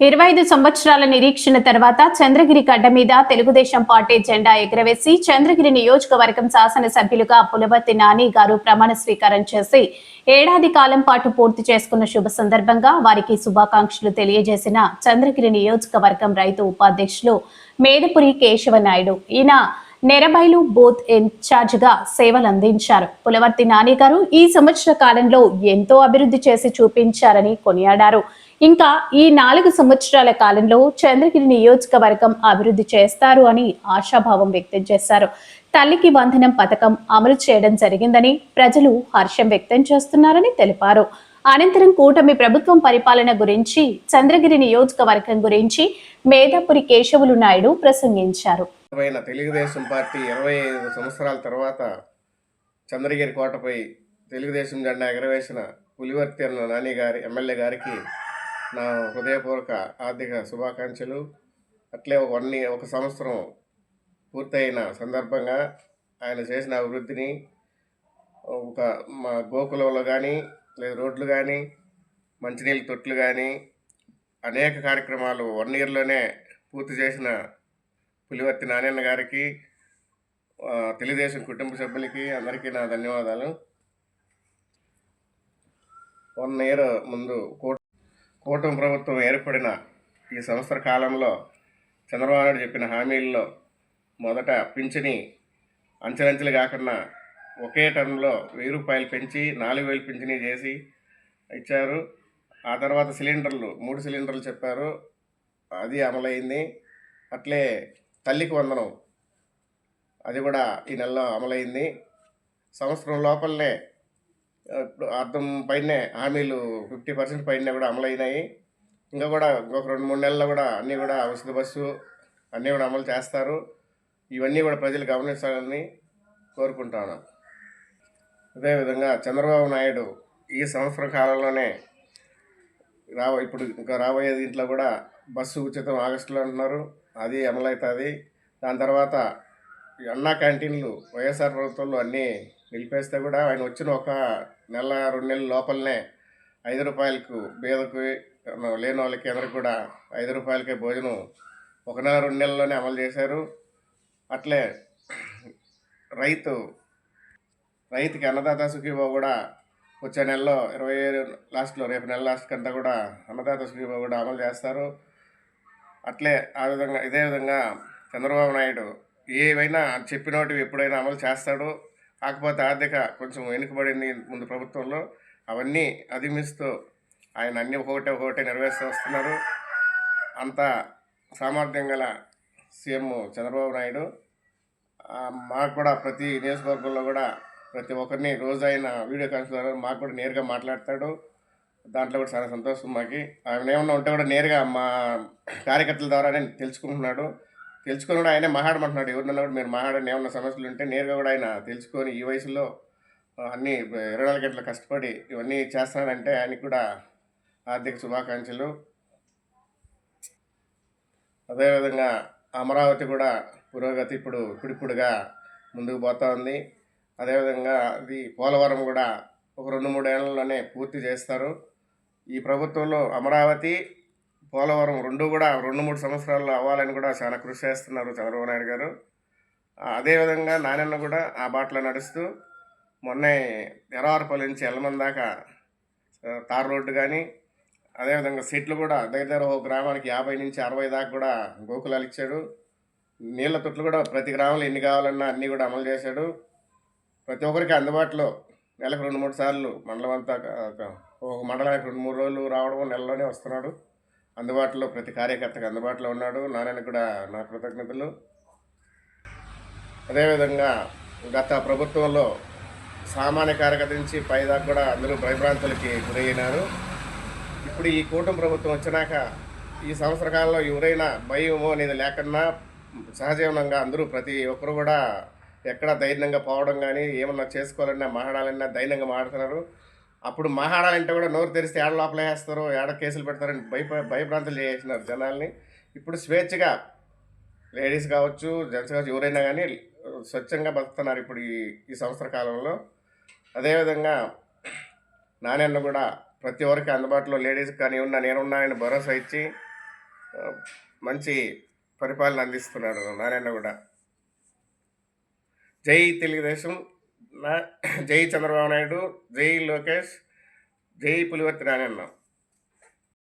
ఇరవై ఐదు సంవత్సరాల నిరీక్షణ తర్వాత చంద్రగిరి గడ్డ మీద తెలుగుదేశం పార్టీ జెండా ఎగురవేసి చంద్రగిరి నియోజకవర్గం శాసనసభ్యులుగా పులవర్తి నాని గారు ప్రమాణ స్వీకారం చేసి ఏడాది కాలం పాటు పూర్తి చేసుకున్న శుభ సందర్భంగా వారికి శుభాకాంక్షలు తెలియజేసిన చంద్రగిరి నియోజకవర్గం రైతు ఉపాధ్యక్షులు మేదపురి కేశవ నాయుడు ఈయన నెరబైలు బూత్ ఇన్ఛార్జ్గా సేవలు అందించారు. పులవర్తి నాని గారు ఈ సంవత్సర కాలంలో ఎంతో అభివృద్ధి చేసి చూపించారని కొనియాడారు. ఇంకా ఈ నాలుగు సంవత్సరాల కాలంలో చంద్రగిరి నియోజకవర్గం అభివృద్ధి చేస్తారు అని ఆశాభావం వ్యక్తం చేశారు. తల్లికి వందనం పథకం అమలు చేయడం జరిగిందని ప్రజలు హర్షం వ్యక్తం చేస్తున్నారని తెలిపారు. అనంతరం కూటమి ప్రభుత్వం పరిపాలన గురించి చంద్రగిరి నియోజకవర్గం గురించి మేధాపురి కేశవులు నాయుడు ప్రసంగించారు. తెలుగుదేశం పార్టీ ఇరవై ఐదు సంవత్సరాల తర్వాత చంద్రగిరి కోటపై తెలుగుదేశం జెండా ఎగరవేసిన పులివర్తి నాని గారి ఎమ్మెల్యే గారికి నా హృదయపూర్వక ఆర్థిక శుభాకాంక్షలు. అట్లే ఒక వన్ ఒక సంవత్సరం పూర్తయిన సందర్భంగా ఆయన చేసిన అభివృద్ధిని ఒక మా గోకులంలో కానీ లేదా రోడ్లు కానీ మంచినీళ్ళ తొట్లు కానీ అనేక కార్యక్రమాలు వన్ ఇయర్లోనే పూర్తి చేసిన పులివర్తి నారాయణ గారికి తెలుగుదేశం కుటుంబ సభ్యులకి అందరికీ నా ధన్యవాదాలు. వన్ ఇయర్ ముందు కోట కూటమి ప్రభుత్వం ఏర్పడిన ఈ సంవత్సర కాలంలో చంద్రబాబు నాయుడు చెప్పిన హామీల్లో మొదట పింఛని అంచెలంచెలు కాకుండా ఒకే టర్మ్లో వెయ్యి రూపాయలు పెంచి నాలుగు వేలు పింఛని చేసి ఇచ్చారు. ఆ తర్వాత సిలిండర్లు మూడు సిలిండర్లు చెప్పారు. అది అమలైంది. అట్లే తల్లికి వందనం అది కూడా ఈ నెలలో అమలైంది. సంవత్సరం లోపలనే అర్థం పైనే హామీలు ఫిఫ్టీ పర్సెంట్ పైన కూడా అమలైనాయి. ఇంకా కూడా ఇంకొక రెండు మూడు నెలల్లో కూడా అన్నీ కూడా ఉచిత బస్సు అన్నీ కూడా అమలు చేస్తారు. ఇవన్నీ కూడా ప్రజలు గమనించాలని కోరుకుంటాను అదేవిధంగా చంద్రబాబు నాయుడు ఈ సంవత్సర కాలంలోనే రాబో ఇప్పుడు ఇంకా రాబోయే దీంట్లో కూడా బస్సు ఉచితం ఆగస్టులో అంటున్నారు. అది అమలవుతుంది. దాని తర్వాత అన్నా క్యాంటీన్లు వైఎస్ఆర్ ప్రభుత్వంలో అన్నీ నిలిపేస్తే కూడా ఆయన వచ్చిన ఒక నెల రెండు నెలల లోపలనే ఐదు రూపాయలకు బేదకు లేని వాళ్ళకి అందరికి కూడా ఐదు రూపాయలకే భోజనం ఒక నెల రెండు నెలల్లోనే అమలు చేశారు. అట్లే రైతు రైతుకి అన్నదాత సుఖీభావ కూడా వచ్చే నెలలో ఇరవై లాస్ట్లో రేపు నెల లాస్ట్ కంతా కూడా అన్నదాత సుఖీభావ కూడా అమలు చేస్తారు. అట్లే ఆ విధంగా ఇదే విధంగా చంద్రబాబు నాయుడు ఏవైనా చెప్పినోటివి ఎప్పుడైనా అమలు చేస్తాడు కాకపోతే ఆర్థిక కొంచెం వెనుకబడింది ముందు ప్రభుత్వంలో అవన్నీ అధిమిస్తూ ఆయన అన్ని ఒకటే ఒకటే నెరవేరుస్తూ వస్తున్నారు అంత సామర్థ్యం గల సీఎం చంద్రబాబు నాయుడు మాకు కూడా ప్రతి నియోజకవర్గంలో కూడా ప్రతి ఒక్కరిని రోజు అయిన వీడియో కాన్ఫరెన్స్ ద్వారా మాకు కూడా నేరుగా మాట్లాడతాడు. దాంట్లో కూడా చాలా సంతోషం మాకి. ఆయన ఏమన్నా ఉంటే కూడా నేరుగా మా కార్యకర్తల ద్వారానే తెలుసుకుంటున్నాడు. తెలుసుకొని కూడా ఆయనే మహాడమంటున్నాడు ఎవరినన్నా కూడా మీరు మహాడని ఏమన్నా సమస్యలు ఉంటే నేరుగా కూడా ఆయన తెలుసుకొని ఈ వయసులో అన్నీ అన్ని ఇరవై నాలుగు గంటలు కష్టపడి ఇవన్నీ చేస్తున్నాడంటే ఆయనకు కూడా ఆర్థిక శుభాకాంక్షలు. అదేవిధంగా అమరావతి కూడా పురోగతి ఇప్పుడు ఇప్పుడిప్పుడుగా ముందుకు పోతా ఉంది. అదేవిధంగా అది పోలవరం కూడా ఒక రెండు మూడేళ్ళలోనే పూర్తి చేస్తారు. ఈ ప్రభుత్వంలో అమరావతి పోలవరం రెండు కూడా రెండు మూడు సంవత్సరాల్లో అవ్వాలని కూడా చాలా కృషి చేస్తున్నారు చంద్రబాబు నాయుడు గారు. అదేవిధంగా నానన్న కూడా ఆ బాటలో నడుస్తూ మొన్నే ఎరవారపల్లి నుంచి ఎల్లమంది దాకా తార్ రోడ్డు కానీ అదేవిధంగా సెట్లు కూడా దగ్గర దగ్గర ఒక గ్రామానికి యాభై నుంచి అరవై దాకా కూడా గోకులాలు ఇచ్చాడు. నీళ్ళ తొట్లు కూడా ప్రతి గ్రామంలో ఎన్ని కావాలన్నా అన్నీ కూడా అమలు చేశాడు. ప్రతి ఒక్కరికి అందుబాటులో నెలకు రెండు మూడు సార్లు మండలం అంతా ఒక మండలానికి రెండు మూడు రోజులు రావడం నెలలోనే వస్తున్నాడు. అందుబాటులో ప్రతి కార్యకర్తకు అందుబాటులో ఉన్నాడు. నారాయణ కూడా నా కృతజ్ఞతలు. అదేవిధంగా గత ప్రభుత్వంలో సామాన్య కార్యకర్త నుంచి పైదాకా కూడా అందరూ భయభ్రాంతులకి గురయ్యినారు ఇప్పుడు ఈ కూటమి ప్రభుత్వం వచ్చినాక ఈ సంవత్సర కాలంలో ఎవరైనా భయమో అనేది లేకుండా సహజీవనంగా అందరూ ప్రతి ఒక్కరు కూడా ఎక్కడ ధైర్యంగా పోవడం కానీ ఏమన్నా చేసుకోవాలన్నా మాట్లాడాలన్నా ధైర్యంగా మాట్లాడుతున్నారు. అప్పుడు మహాడాలంటే కూడా నోరు తెరిస్తే ఏడ లోపల వేస్తారు ఏడ కేసులు పెడతారని భయ భయభ్రాంతులు చేసినారు జనాల్ని. ఇప్పుడు స్వేచ్ఛగా లేడీస్ కావచ్చు జెంట్స్ కావచ్చు ఎవరైనా కానీ స్వచ్ఛంగా బతుకుతున్నారు ఇప్పుడు ఈ ఈ సంవత్సర కాలంలో. అదేవిధంగా నాణ్యన్న కూడా ప్రతి ఒక్కరికి అందుబాటులో లేడీస్ కానీ ఉన్న నేను ఆయన భరోసా ఇచ్చి మంచి పరిపాలన అందిస్తున్నాడు నారాయణ కూడా. జై తెలుగుదేశం. నా జై చంద్రబాబు నాయుడు జై లోకేష్ జై పులివర్తి నారాయణ